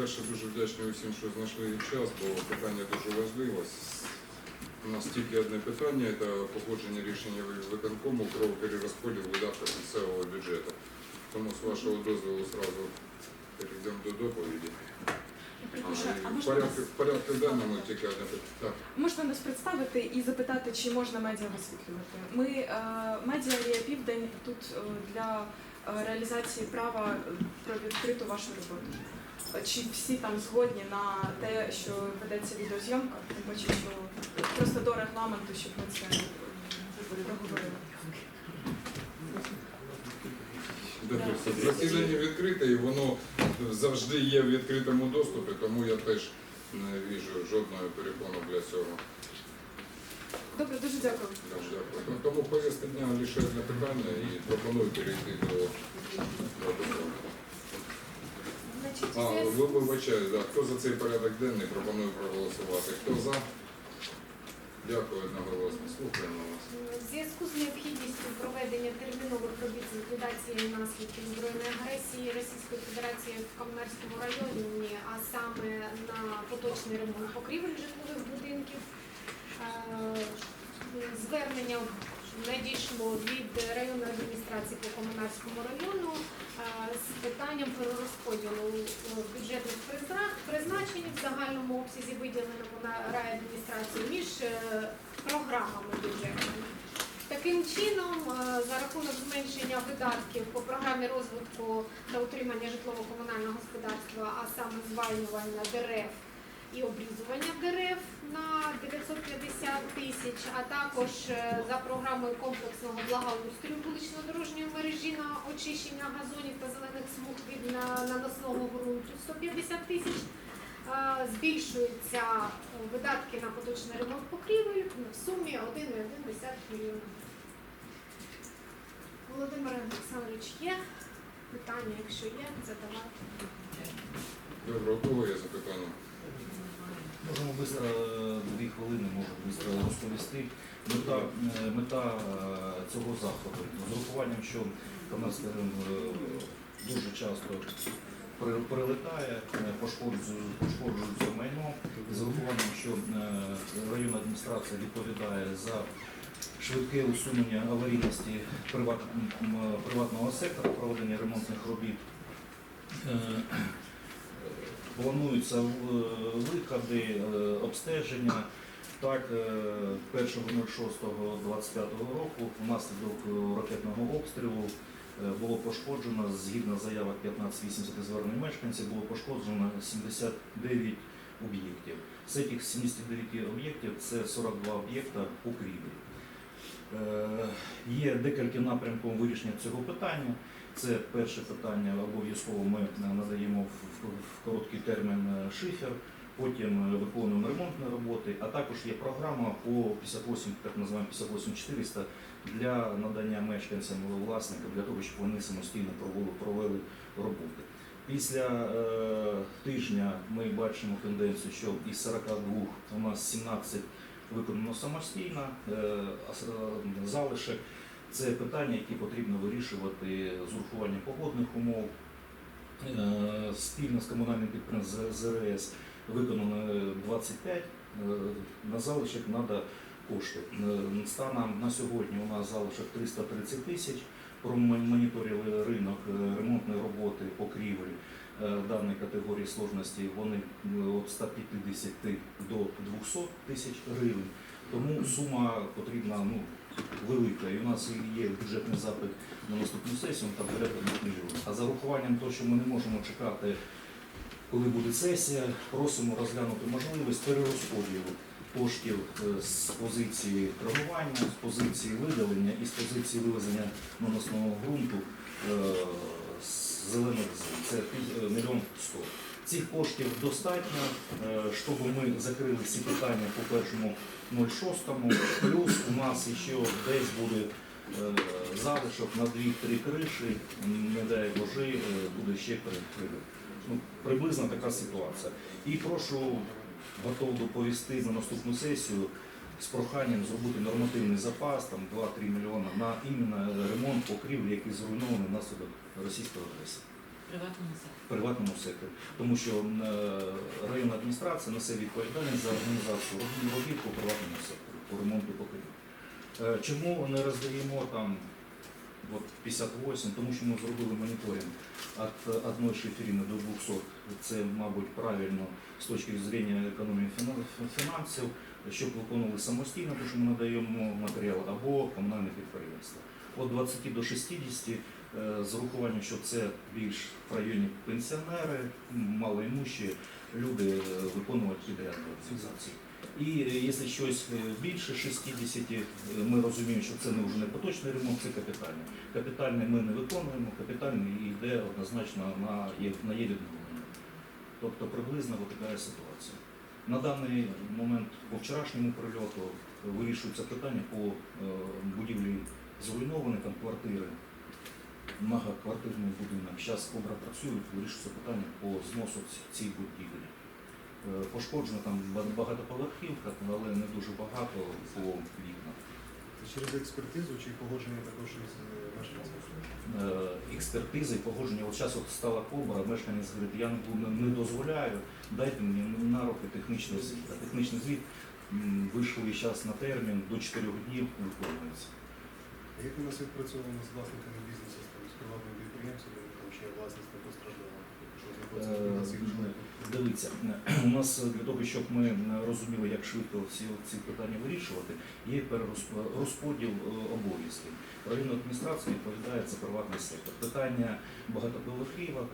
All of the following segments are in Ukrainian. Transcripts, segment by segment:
Перше, дуже вдячний усім, що знайшли час, бо питання дуже важливе. У нас тільки одне питання це погодження рішення виконкому про перерозподіл видатків місцевого бюджету. Тому з вашого дозволу зразу перейдемо до доповіді. Я А, перепрошую, а в можна порядку, нас, в порядку денному тільки одне питання. Так. можна нас представити і запитати, чи можна медіа висвітлювати? Ми е, медіа Рія Південь тут е, для е, реалізації права е, про відкриту вашу роботу. Е, Чи всі там згодні на те, що ведеться відеозйомка? Тим паче, що просто до регламенту, щоб ми це е. Дивіться, Засідання відкрите і воно завжди є в відкритому доступі, тому я теж не віжу жодної перепони для цього. Добре, дуже дякую. Так, дякую. Тому повістка дня лише одне питання і пропоную перейти до, до доповіді. А, ви вибачаю, да. хто за цей порядок денний, пропоную проголосувати. Хто за? Дякую одноголосно. Слухаємо вас. в зв'язку з необхідністю проведення термінових робіт з ліквідації наслідків збройної агресії Російської Федерації в Каменерському районі, а саме на поточний ремонт покрівель житлових будинків, е, звернення надійшло від районної адміністрації по Комунарському району е, з питанням перерозподілу бюджетних призначень в загальному обсязі виділеному на райадміністрацію між е, програмами бюджетними. Таким чином, е, за рахунок зменшення видатків по програмі розвитку та утримання житлово-комунального господарства, а саме звалювання дерев і обрізування дерев на 950 тисяч, а також е, за програмою комплексного благоустрою вулично-дорожньої мережі на очищення газонів та зелених смуг від на- наносного ґрунту 150 тисяч. Е, Збільшуються видатки на поточний ремонт покрівель в сумі 1,1 мільйона. Володимир Олександрович, є питання, якщо є, у кого є запитання? Можемо быстро, е, дві хвилини, можу быстро розповісти. Мета, е, мета е, цього заходу з урахуванням, що до нас дуже часто прилетає, пошкоджується майно, з урахуванням, що районна адміністрація відповідає за швидке усунення аварійності приватного сектора, проведення ремонтних робіт. Е, Плануються е, виходи, е, обстеження. Так, е, 1.06.25 року внаслідок ракетного обстрілу було пошкоджено, згідно заявок 1580 і звернень мешканців, було пошкоджено 79 об'єктів. З цих 79 об'єктів це 42 об'єкта покрівлі. Е, Є декілька напрямків вирішення цього питання. Це перше питання обов'язково ми надаємо в, короткий термін е, шифер, потім е, виконуємо ремонтні роботи, а також є програма по 58, так називаємо 58400 для надання мешканцям власникам для того, щоб вони самостійно провели, провели роботи. Після е, тижня ми бачимо тенденцію, що із 42 у нас 17 виконано самостійно, е, е, залишок це питання, які потрібно вирішувати з урахуванням погодних умов. Е, Спільно з комунальним підприємством ЗРС виконано 25, е, на залишок треба кошти. Станом на сьогодні у нас залишок 330 тисяч. Промоніторили ринок ремонтної роботи покрівель е, даної категорії сложності. Вони е, від 150 до 200 тисяч гривень. Тому сума потрібна ну, велика. І у нас є бюджетний запит на наступну сесію, там порядка 2 мільйонів. А за урахуванням того, що ми не можемо чекати, коли буде сесія, просимо розглянути можливість перерозподілу коштів е, з позиції торгування, з позиції видалення і з позиції вивезення наносного ґрунту е, з зелених зон. Це е, мільйон сто. Цих коштів достатньо, е, щоб ми закрили всі питання по першому 06, плюс у нас ще десь буде е, залишок на 2-3 криші, не дай Боже, буде ще перекрили. Ну, приблизно така ситуація. І прошу готов доповісти на наступну сесію з проханням зробити нормативний запас, там 2-3 мільйони на іменно ремонт покрівлі, які зруйновані внаслідок російської агресії Приватному приватному секторі. Тому що е, районна адміністрація несе відповідальність за організацію робіт по приватному сектору, по ремонту покрівлі. Е, Чому не роздаємо там от 58, тому що ми зробили моніторинг від одної шиферини до 200. Це, мабуть, правильно з точки зрення економії фінансів, щоб виконували самостійно, тому що ми надаємо матеріал, або комунальне підприємство. Від 20 до 60 е, з урахуванням, що це більш в районі пенсіонери, малоімущі люди е, виконувати підрядні організації. І е, якщо щось більше 60, е, ми розуміємо, що це не вже не поточний ремонт, це капітальний. Капітальний ми не виконуємо, капітальний йде однозначно на, є- на єдиновлення. Тобто приблизно от така ситуація. На даний момент по вчорашньому прильоту вирішується питання по е, будівлі зруйнованих там квартири, многоквартирний будинок. Зараз кобра працюють, вирішується питання по зносу цієї будівлі. Е, Пошкоджено там багатоповерхівка, але не дуже багато по вікнах. Через експертизу чи погодження також із е, мешканцями? Е, експертизи, погодження. От зараз от стала кобра, мешканець говорить, я не, дозволяю, дайте мені на руки технічний звіт. Технічний звіт вийшов і зараз на термін до 4 днів виконується. А Як у нас відпрацьовано з власниками бізнесу, з з приватними підприємцями, там чи власність не постраждала? Що знаходиться Е, в нас їх? Дивіться, у нас для того, щоб ми розуміли, як швидко всі ці питання вирішувати, є перерозподіл е, обов'язків. Районна адміністрація відповідає за приватний сектор. Питання багатоповерхівок,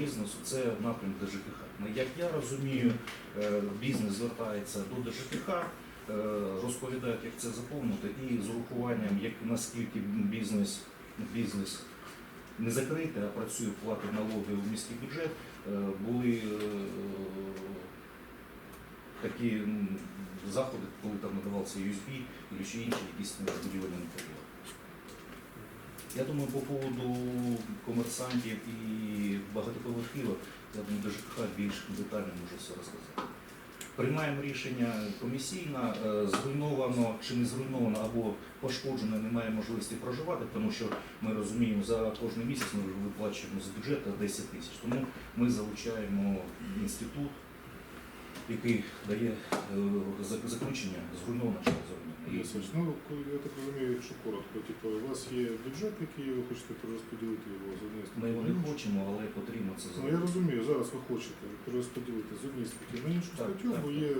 бізнесу це напрям ДЖКХ. Ну, Як я розумію, е, бізнес звертається до ДЖКХ, е, розповідають, як це заповнити, і з урахуванням, як наскільки бізнес, бізнес не закритий, а працює, платить налоги в міський бюджет, е, були е, такі заходи, коли там надавався USB і ще інші якісь е, будівельні матеріали. Я думаю, по поводу комерсантів і багатоповерхівок, я думаю, ДЖКХ більш детально може все розказати. Приймаємо рішення комісійно, е, зруйновано чи не зруйновано або пошкоджено, немає можливості проживати, тому що ми розуміємо, за кожен місяць ми виплачуємо з бюджету 10 тисяч. Тому ми залучаємо інститут, який дає е, заключення зруйновано чи не зруйновано. І- ну я так розумію, якщо коротко, типу, у вас є бюджет, який ви хочете перерозподілити його з однієї Ми сторони. його не хочемо, але потрібно це Ну я зробити. розумію, зараз ви хочете перерозподілити з однієї статті на іншу Так, статтю, так, бо так. є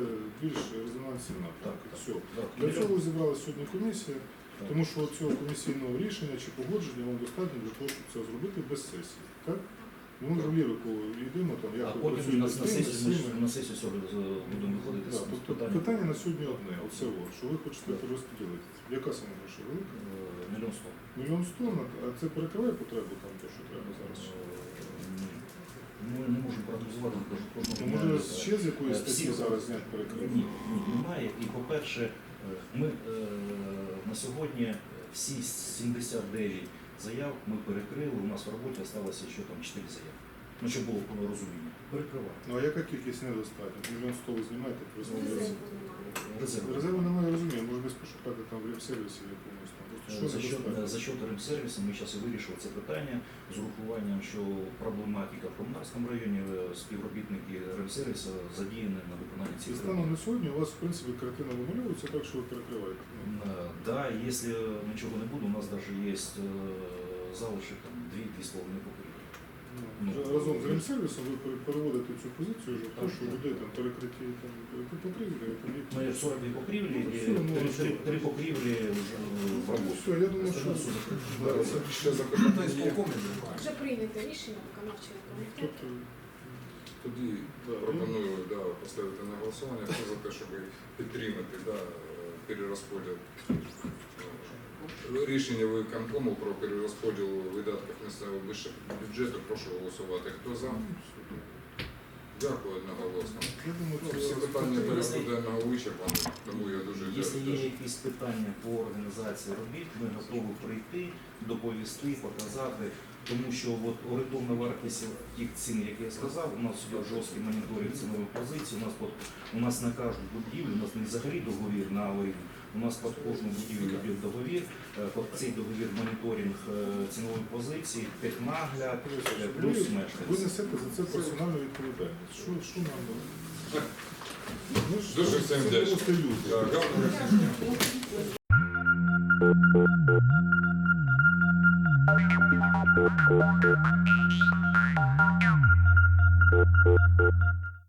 більш резонансні напрямки. Так, так. Все. Так, Для цього зібрала сьогодні комісія, Так. тому що цього комісійного рішення чи погодження вам достатньо для того, щоб це зробити без сесії. Так? Ну, ми вже лірику йдемо, там, як А потім на, на сесію, ми ж на сесію сьогодні з- будемо виходити з тобто питання. питання на сьогодні одне, оце от, що ви хочете перерозподілити. Яка саме гроші? Велика? Е, Мільйон сто. Мільйон сто, на- а це перекриває потребу там, то, що треба зараз? Е, ні. Ми не можемо прогнозувати кож- кожного. Ну, може, дня. ще з якоїсь Е, статті зараз зняти перекриває? Ні, ні, немає. І по-перше, е, ми е, на сьогодні всі 79 заяв ми перекрили. У нас в роботі залишилося ще там 4 заяви. Ну, щоб було розуміння. Перекриваємо. Ну а яка кількість недостатньо? Мільйон сто ви знімаєте, Резерву перерозподілити? немає. Резерв. Резерву немає, розумію, може десь пошукати там в сервісі якомусь там. Що Е, За счет, за счет ремсервісу ми зараз і вирішили це питання з урахуванням, що проблематика в Комунарському районі е, співробітники ремсервісу задіяні на виконанні І цих станом на сьогодні у вас, в принципі, картина вимальовується так, що ви перекриваєте. Ну, Да, якщо нічого не буде, у нас навіть є е, залишок там 2-2,5 покрівлі. Ну, вже разом з ремсервісом ви пере- переводите цю позицію вже в те, Так, що так. людей там перекриті там перекриті покрівлі, там є. Ну, є 42 покрівлі, Ну, все, ну, три, три, три покрівлі вже е, в Ну, роботі. все, я думаю, що Остальне все закрите. Зараз ще запитання є. Вже прийнято рішення виконавчого комітету. тобто, Тоді да, пропоную да, поставити на голосування. Хто за те, щоб підтримати да, перерозподіл рішення виконкому про перерозподіл видатків місцевого бюджету. Прошу голосувати. Хто за? Дякую одноголосно. я думаю, Ну, всі питання порядку денного вичерпані, тому я дуже Якщо дякую. є якісь питання по організації робіт, ми готові прийти, доповісти, показати. тому що от орієнтовна вартість тих цін, які я сказав, у нас є жорсткий моніторинг цінових позицій. У нас от, у нас на кожну будівлю, у нас не взагалі договір на аварійну, у нас під кожну будівлю є договір, е, під цей договір моніторинг е, цінової позиції, технагляд, е, плюс Ви мешканці. несете за це персональну відповідальність. Що, що нам? Ж Дуже всім це вдячний. просто люди. Гарного дня.